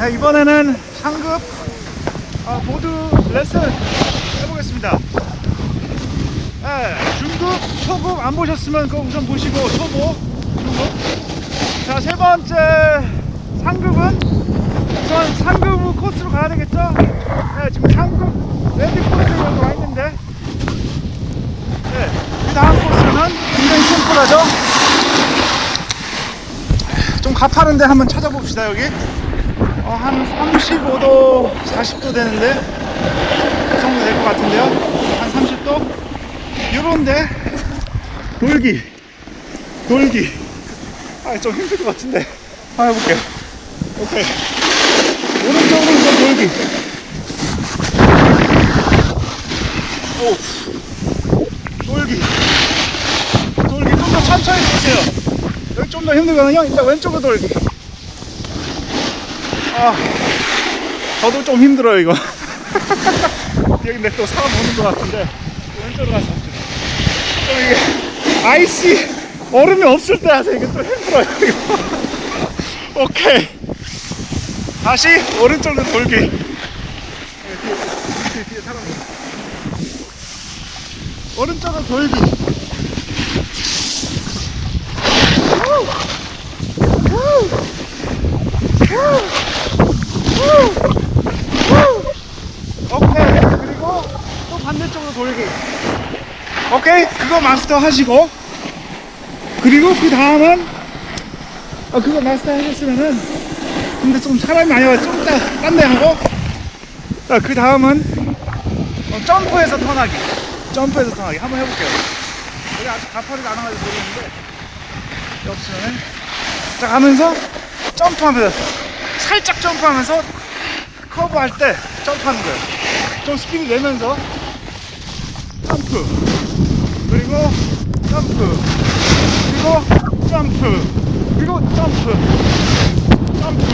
네, 이번에는 상급 아, 보드 레슨 해보겠습니다. 네, 중급, 초급 안 보셨으면 그거 우선 보시고 초보, 중급. 자, 세 번째 상급은 우선 상급 코스로 가야 되겠죠? 네, 지금 상급 레드 여기 와 있는데 네, 그 다음 코스는 굉장히 심플하죠? 좀 가파른데 한번 찾아봅시다 여기. 어, 한 35도 40도 되는데? 그 정도 될 것 같은데요? 한 30도? 요런데? 돌기. 돌기. 아좀 힘들 것 같은데. 한번 해볼게요. 오케이. 오른쪽으로 이제 돌기. 오. 돌기. 돌기. 좀 더 천천히 보세요 여기 좀 더 힘들거든요 일단 왼쪽으로 돌기 아 저도 좀 힘들어요 이거. 여기 근데 또 사람 오는 것 같은데 왼쪽으로 가서 좀 이게 아이씨 얼음이 없을 때 하세요 이게 좀 힘들어요 이거. 오케이. 다시 오른쪽으로 돌기. 뒤에, 사람. 오른쪽으로 돌기 오케이 그리고 또 반대쪽으로 돌기 오케이? 그거 마스터 하시고. 그리고 그 다음은 어, 그거 마스터 하셨으면은 근데 좀 사람이 많이 와서 좀 이따 딴데 하고. 자, 그 다음은 어, 점프해서 턴하기. 점프해서 턴하기. 한번 해볼게요. 여기 아직 가파르지 않아가지고 모르는데. 없으면은 자 가면서 점프하면서 살짝 점프하면서 커브 할 때 점프하는 거예요. 좀 스피드 내면서 점프 그리고 점프. 그리고 점프. 그리고 점프. 점프.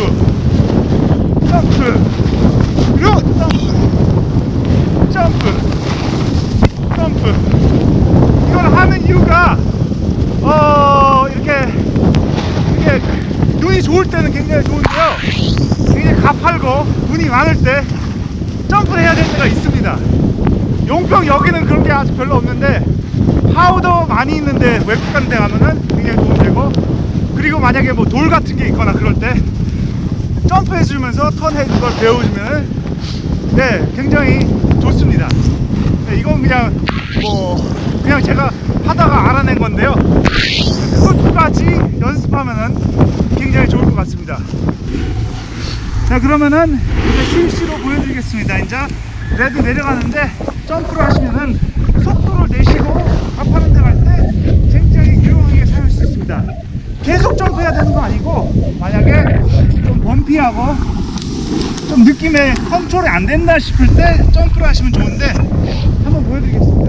점프. 그리고 점프. 점프. 점프. 이걸 하는 이유가 어 이렇게 이게 눈이 좋을 때는 굉장히 좋은데요. 굉장히 가팔고 눈이 많을 때 점프를 해야 될 때가 있습니다. 용평 여기는 그런 게 아직 별로 없는데 파우더 많이 있는데 외국 같은 데 가면은 굉장히 도움 되고 그리고 만약에 뭐 돌 같은 게 있거나 그럴 때 점프해 주면서 턴해 주는 걸 배워주면 네 굉장히 좋습니다. 네, 이건 그냥 뭐 그냥 제가 하다가 알아낸 건데요. 그것까지 연습하면은 굉장히 좋을 것 같습니다. 자 그러면은 이제 실시로 보여드리겠습니다. 이제 레드 내려가는데 점프를 하시면은 속도를 내시고 가파른 데 갈 때 굉장히 유용하게 사용할 수 있습니다. 계속 점프해야 되는 거 아니고 만약에 좀 범피하고 좀 느낌에 컨트롤이 안 된다 싶을 때 점프를 하시면 좋은데 한번 보여드리겠습니다.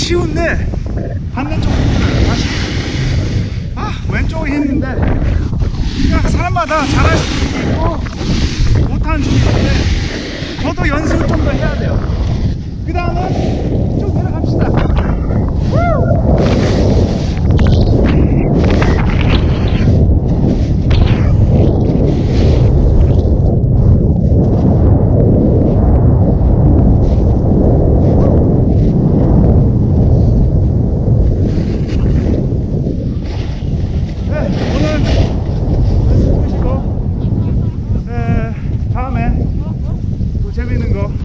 쉬운데 반대쪽 힘들어요 다시. 아 왼쪽이 힘든데. 그냥 사람마다 잘할 수 있고 못하는 중이 있는데 저도 연습을 좀 더 해야 돼요. 그 다음은